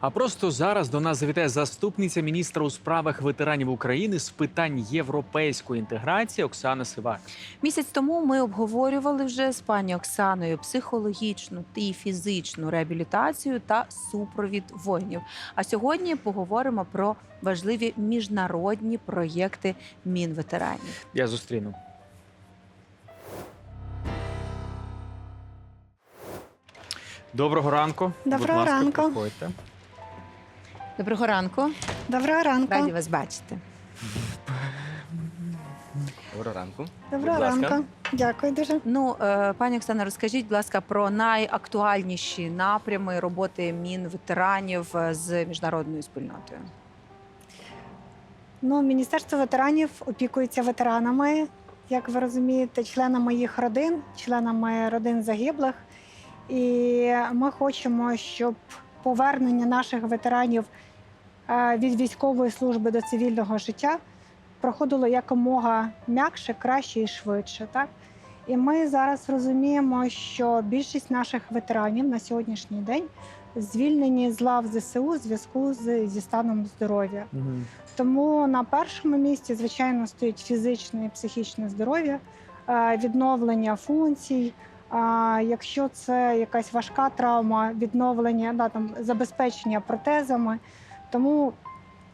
А просто зараз до нас завітає заступниця міністра у справах ветеранів України з питань європейської інтеграції Оксана Сивак. Місяць тому ми обговорювали вже з пані Оксаною психологічну і фізичну реабілітацію та супровід воїнів. А сьогодні поговоримо про важливі міжнародні проєкти мінветеранів. Я зустріну. Доброго ранку. Доброго Будь ласка, ранку. проходьте. Доброго ранку, Доброго ранку. раді вас бачити. Доброго ранку. Доброго Будь ласка. ранку. Дякую дуже. Ну, е, пані Оксана, розкажіть, будь ласка, про найактуальніші напрями роботи мінветеранів е, з міжнародною спільнотою. Ну, Міністерство ветеранів опікується ветеранами, як ви розумієте, членами їх родин, членами родин загиблих. І ми хочемо, щоб повернення наших ветеранів е, від військової служби до цивільного життя проходило якомога м'якше, краще і швидше. Так? І ми зараз розуміємо, що більшість наших ветеранів на сьогоднішній день звільнені з лав ЗСУ у зв'язку зі станом здоров'я. Тому на першому місці, звичайно, стоїть фізичне і психічне здоров'я, е, відновлення функцій. А якщо це якась важка травма, відновлення да, там, забезпечення протезами. Тому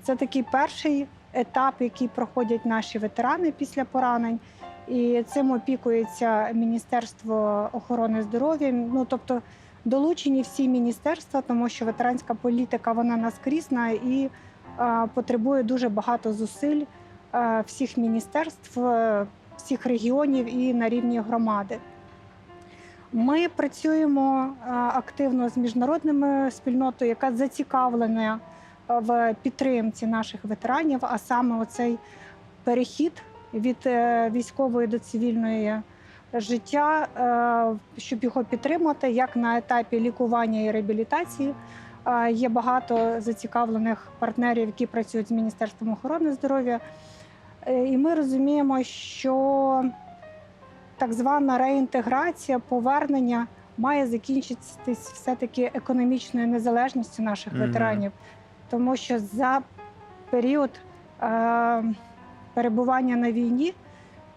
це такий перший етап, який проходять наші ветерани після поранень. І цим опікується Міністерство охорони здоров'я. Ну тобто долучені всі міністерства, тому що ветеранська політика вона наскрізна і е, потребує дуже багато зусиль е, всіх міністерств, е, всіх регіонів і на рівні громади. Ми працюємо е, активно з міжнародними спільнотою, яка зацікавлена е, в підтримці наших ветеранів, а саме оцей перехід від е, військової до цивільної життя, щоб його підтримати, як на етапі лікування і реабілітації. Є багато зацікавлених партнерів, які працюють з Міністерством охорони здоров'я. І ми розуміємо, що так звана реінтеграція, повернення має закінчитись все-таки економічною незалежністю наших ветеранів, тому що за період е, перебування на війні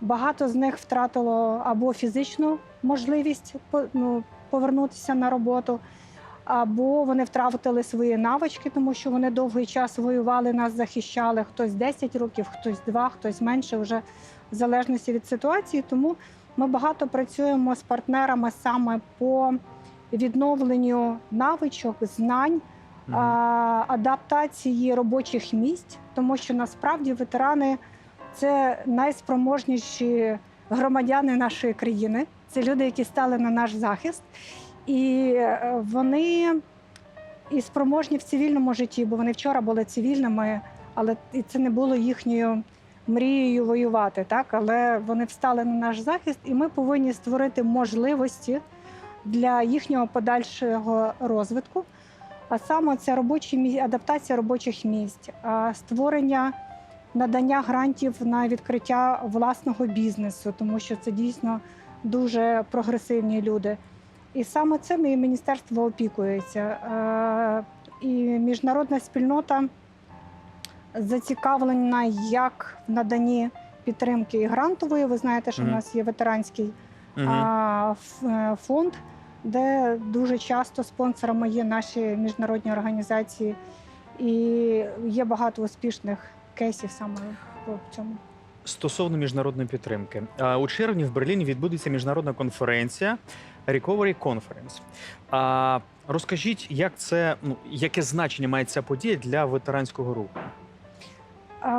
багато з них втратило або фізичну можливість ну, повернутися на роботу, або вони втратили свої навички, тому що вони довгий час воювали, нас захищали. Хтось 10 років, хтось 2, хтось менше, вже в залежності від ситуації. Тому ми багато працюємо з партнерами саме по відновленню навичок, знань, а, адаптації робочих місць, тому що насправді ветерани це найспроможніші громадяни нашої країни. Це люди, які стали на наш захист, і е, вони і спроможні в цивільному житті, бо вони вчора були цивільними, але це не було їхньою мрією воювати. Так, але вони встали на наш захист, і ми повинні створити можливості для їхнього подальшого розвитку. А саме це робочі адаптація робочих місць, створення надання грантів на відкриття власного бізнесу, тому що це дійсно дуже прогресивні люди. І саме цим і міністерство опікується. Е, І міжнародна спільнота зацікавлена як в наданні підтримки і грантової. Ви знаєте, що в нас є ветеранський а, е, фонд, де дуже часто спонсорами є наші міжнародні організації, і є багато успішних кейсів саме в цьому. Стосовно міжнародної підтримки, у червні в Берліні відбудеться міжнародна конференція Recovery Conference. А розкажіть, як це ну яке значення має ця подія для ветеранського руху?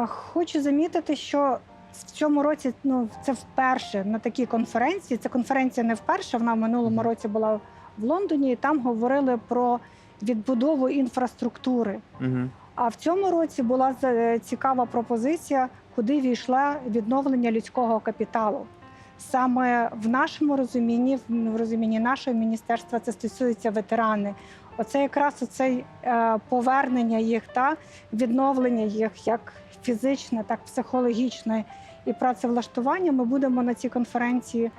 Хочу замітити, що в цьому році ну це вперше на такій конференції. Ця конференція не вперше. Вона в минулому році була в Лондоні, і там говорили про відбудову інфраструктури. Угу. А в цьому році була за- цікава пропозиція, куди війшла відновлення людського капіталу. Саме в нашому розумінні, в розумінні нашого міністерства, це стосується ветерани. Оце якраз оцей е, повернення їх та відновлення їх як фізичне, так психологічне і працевлаштування. Ми будемо на цій конференції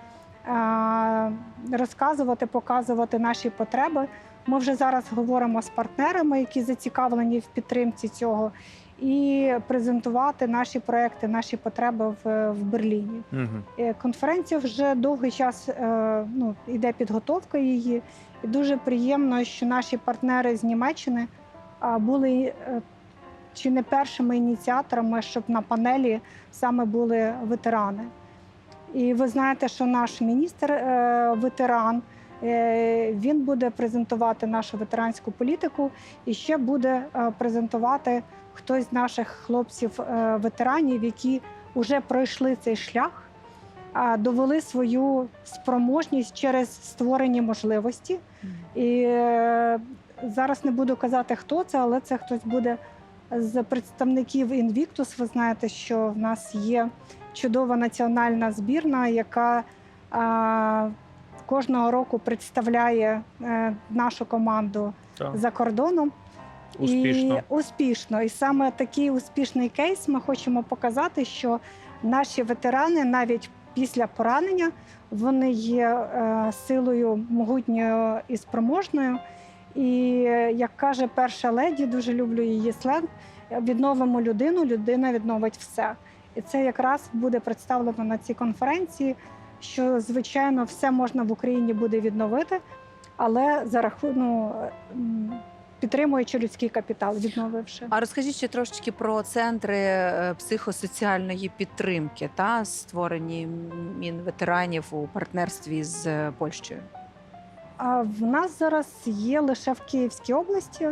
е, розказувати, показувати наші потреби, Ми вже зараз говоримо з партнерами, які зацікавлені в підтримці цього, і презентувати наші проекти, наші потреби в, в Берліні. Угу. Конференція вже довгий час е, ну, іде підготовка її. І дуже приємно, що наші партнери з Німеччини були е, чи не першими ініціаторами, щоб на панелі саме були ветерани. І ви знаєте, що наш міністр ветеран. Він буде презентувати нашу ветеранську політику і ще буде презентувати хтось з наших хлопців-ветеранів, які вже пройшли цей шлях довели свою спроможність через створені можливості. І е, зараз не буду казати, хто це, але це хтось буде з представників Invictus. Ви знаєте, що в нас є чудова національна збірна, яка кожного року представляє е, нашу команду Так. за кордоном. Успішно. І успішно. І саме такий успішний кейс ми хочемо показати, що наші ветерани навіть після поранення вони є е, силою могутньою і спроможною. І як каже перша леді, дуже люблю її сленг, відновимо людину, людина відновить все. І це якраз буде представлено на цій конференції, що звичайно все можна в Україні буде відновити, але за рахунок підтримуючи людський капітал, відновивши. А розкажіть ще трошечки про центри е, психосоціальної підтримки, та створені мінветеранів у партнерстві з е, Польщею. В нас зараз є лише в Київській області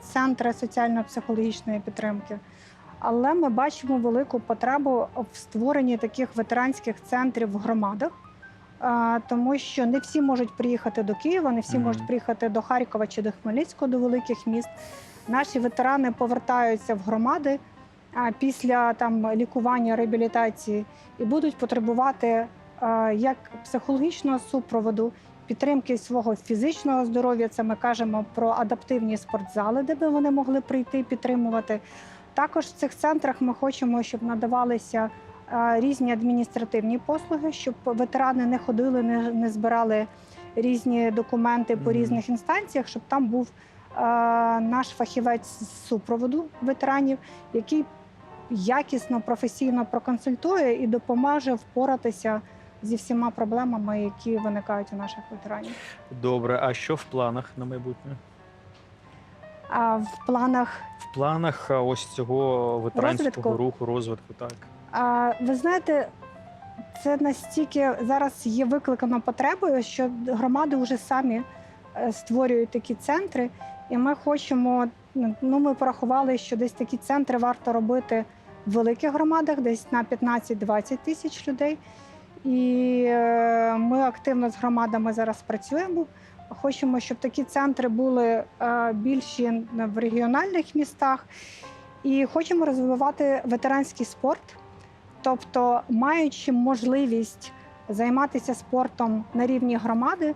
центри соціально-психологічної підтримки. Але ми бачимо велику потребу в створенні таких ветеранських центрів в громадах, тому що не всі можуть приїхати до Києва, не всі Мгм. можуть приїхати до Харкова чи до Хмельницького, до великих міст. Наші ветерани повертаються в громади після там лікування, реабілітації і будуть потребувати як психологічного супроводу, підтримки свого фізичного здоров'я. Це ми кажемо про адаптивні спортзали, де би вони могли прийти підтримувати. Також в цих центрах ми хочемо, щоб надавалися різні адміністративні послуги, щоб ветерани не ходили, не, не збирали різні документи по різних інстанціях, щоб там був е, наш фахівець з супроводу ветеранів, який якісно, професійно проконсультує і допоможе впоратися зі всіма проблемами, які виникають у наших ветеранів. Добре, а що в планах на майбутнє? А в планах, В планах ось цього ветеранського Розвитку? руху, розвитку, так. А, ви знаєте, це настільки зараз є викликано потребою, що громади вже самі е, створюють такі центри, і ми хочемо. Ну, ми порахували, що десь такі центри варто робити в великих громадах, десь на 15-20 тисяч людей. І е, ми активно з громадами зараз працюємо. Хочемо, щоб такі центри були е, більші в регіональних містах. І хочемо розвивати ветеранський спорт, тобто, маючи можливість займатися спортом на рівні громади.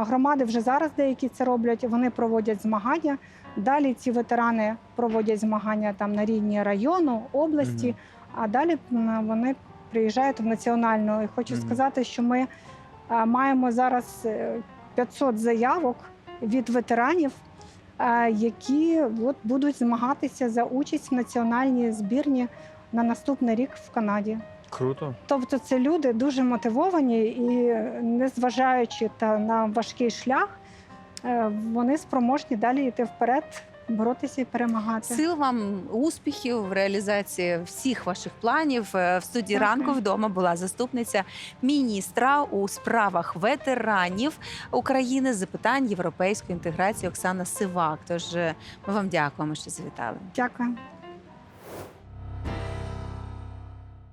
Громади вже зараз деякі це роблять. Вони проводять змагання. Далі ці ветерани проводять змагання там на рівні району, області, Мгм. а далі вони приїжджають в національну. І хочу Мгм. сказати, що ми маємо зараз е, 500 заявок від ветеранів, які от, будуть змагатися за участь в національній збірні на наступний рік в Канаді. Круто. Тобто, це люди дуже мотивовані і, незважаючи та на важкий шлях, е, вони спроможні далі йти вперед, боротися і перемагати. Сил вам успіхів в реалізації всіх ваших планів. Е, В студії Дякую. ранку вдома була заступниця міністра у справах ветеранів України з запитань європейської інтеграції Оксана Сивак. Тож е, ми вам дякуємо, що завітали. Дякую.